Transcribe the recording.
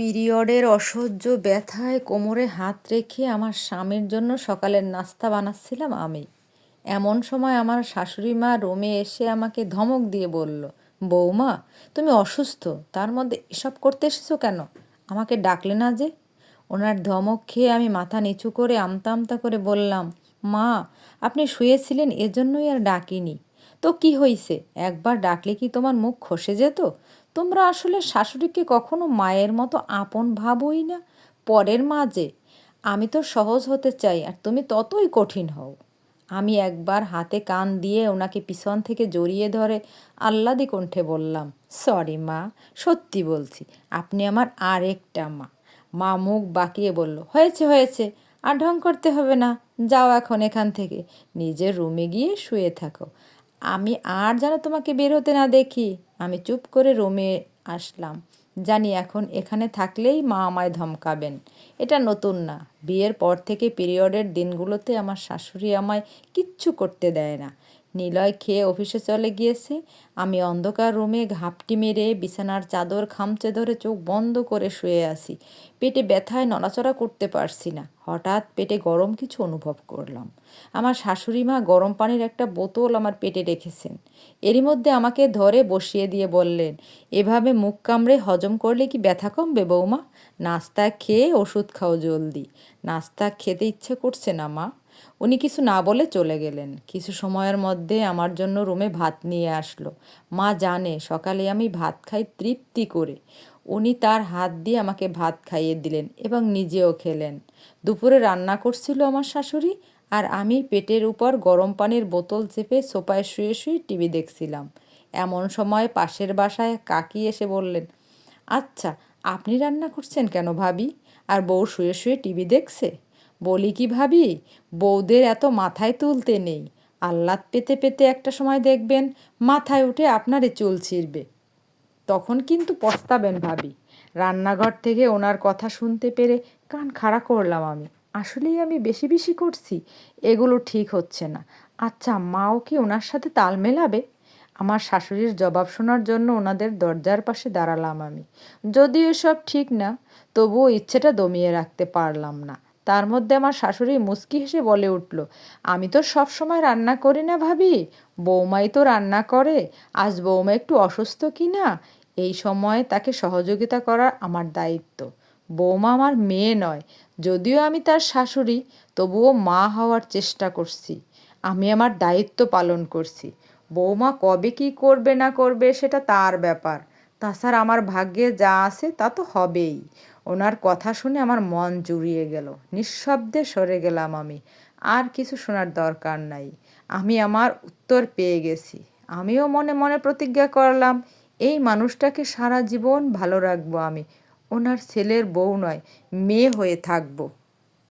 পিরিয়ডের অসহ্য ব্যথায় কোমরে হাত রেখে আমার স্বামীর জন্য সকালের নাস্তা বানাচ্ছিলাম আমি। এমন সময় আমার শাশুড়ি মা রোমে এসে আমাকে ধমক দিয়ে বলল, বৌমা, তুমি অসুস্থ, তার মধ্যে এসব করতে এসেছ কেন? আমাকে ডাকলে না যে? ওনার ধমক খেয়ে আমি মাথা নিচু করে আমতা আমতা করে বললাম, মা, আপনি শুয়েছিলেন, এজন্যই আর ডাকিনি। তো কি হইছে? একবার ডাকলে কি তোমার মুখ খসে যেত? তোমরা আসলে শাশুড়িকে কখনো মায়ের মতো আপন ভাবোই না। পরের মা যে, আমি তো সহজ হতে চাই আর তুমি ততই কঠিন হও। আমি একবার হাতে কান দিয়ে ওনাকে পিছন থেকে জড়িয়ে ধরে আহ্লাদি কণ্ঠে বললাম, সরি মা, সত্যি বলছি, আপনি আমার আরেকটা মা। মা মুখ বাঁকিয়ে বলল, হয়েছে হয়েছে, আর ঢং করতে হবে না, যাও এখন এখান থেকে, নিজের রুমে গিয়ে শুয়ে থাকো। আমি আর যেন তোমাকে বের হতে না দেখি। আমি চুপ করে রোমে আসলাম। জানি এখন এখানে থাকলেই মা আমায় ধমকাবেন। এটা নতুন না। বিয়ের পর থেকে পিরিয়ডের দিনগুলোতে আমার শাশুড়ি আমায় কিচ্ছু করতে দেয় না। নিলয় খেয়ে অফিসে চলে গিয়েছে। আমি অন্ধকার রুমে ঘাপটি মেরে বিছানার চাদর খামচে ধরে চোখ বন্ধ করে শুয়ে আছি। পেটে ব্যথায় নড়াচড়া করতে পারছি না। হঠাৎ পেটে গরম কিছু অনুভব করলাম। আমার শাশুড়ি মা গরম পানির একটা বোতল আমার পেটে রেখেছেন। এরই মধ্যে আমাকে ধরে বসিয়ে দিয়ে বললেন, এভাবে মুখ কামড়ে হজম করলে কি ব্যথা কমবে বৌমা? নাস্তা খেয়ে ওষুধ খাও জলদি। নাস্তা খেতে ইচ্ছে করছে না মা। উনি কিছু না বলে চলে গেলেন। কিছু সময়ের মধ্যে আমার জন্য রুমে ভাত নিয়ে আসলো। মা জানে, সকালে আমি ভাত খাই তৃপ্তি করে। উনি তার হাত দিয়ে আমাকে ভাত খাইয়ে দিলেন এবং নিজেও খেলেন। দুপুরে রান্না করছিল আমার শাশুড়ি আর আমি পেটের উপর গরম পানির বোতল চেপে সোফায় শুয়ে শুয়ে টিভি দেখছিলাম। এমন সময় পাশের বাসায় কাকি এসে বললেন আচ্ছা আপনি রান্না করছেন কেন ভাবি? আর বউ শুয়ে শুয়ে টিভি দেখছে? বলি কি ভাবি? বউদের এত মাথায় তুলতে নেই। আহ্লাদ পেতে পেতে একটা সময় দেখবেন মাথায় উঠে আপনারে চুল ছিঁড়বে। তখন কিন্তু পস্তাবেন ভাবি। রান্নাঘর থেকে ওনার কথা শুনতে পেরে কান খাড়া করলাম আমি। আসলেই আমি বেশি বেশি করছি। এগুলো ঠিক হচ্ছে না। আচ্ছা মাও কি ওনার সাথে তাল মেলাবে? আমার শাশুড়ির জবাব শোনার জন্য ওনাদের দরজার পাশে দাঁড়ালাম আমি। যদিও এসব ঠিক না, তবুও ইচ্ছেটা দমিয়ে রাখতে পারলাম না। তার মধ্যে আমার শাশুড়ি মুচকি হেসে বলে উঠল, আমি তো সব সময় রান্না করি না ভাবি। বৌমাই তো রান্না করে। আজ বৌমা একটু অসুস্থ কি না? এই সময় তাকে সহযোগিতা করা আমার দায়িত্ব। বৌমা আমার মেয়ে নয়। যদিও আমি তার শাশুড়ি, তবুও মা হওয়ার চেষ্টা করছি। আমি আমার দায়িত্ব পালন করছি। বৌমা কবে কি করবে না করবে সেটা তার ব্যাপার। তাছাড়া আমার ভাগ্যে যা আছে তা তো হবেই। ওনার কথা শুনে আমার মন জুড়িয়ে গেল। নিঃশব্দে সরে গেলাম আমি। আর কিছু শোনার দরকার নাই। আমি আমার উত্তর পেয়ে গেছি। আমিও মনে মনে প্রতিজ্ঞা করলাম, এই মানুষটাকে সারা জীবন ভালো রাখব আমি। ওনার ছেলের বউ নয়, মেয়ে হয়ে থাকব।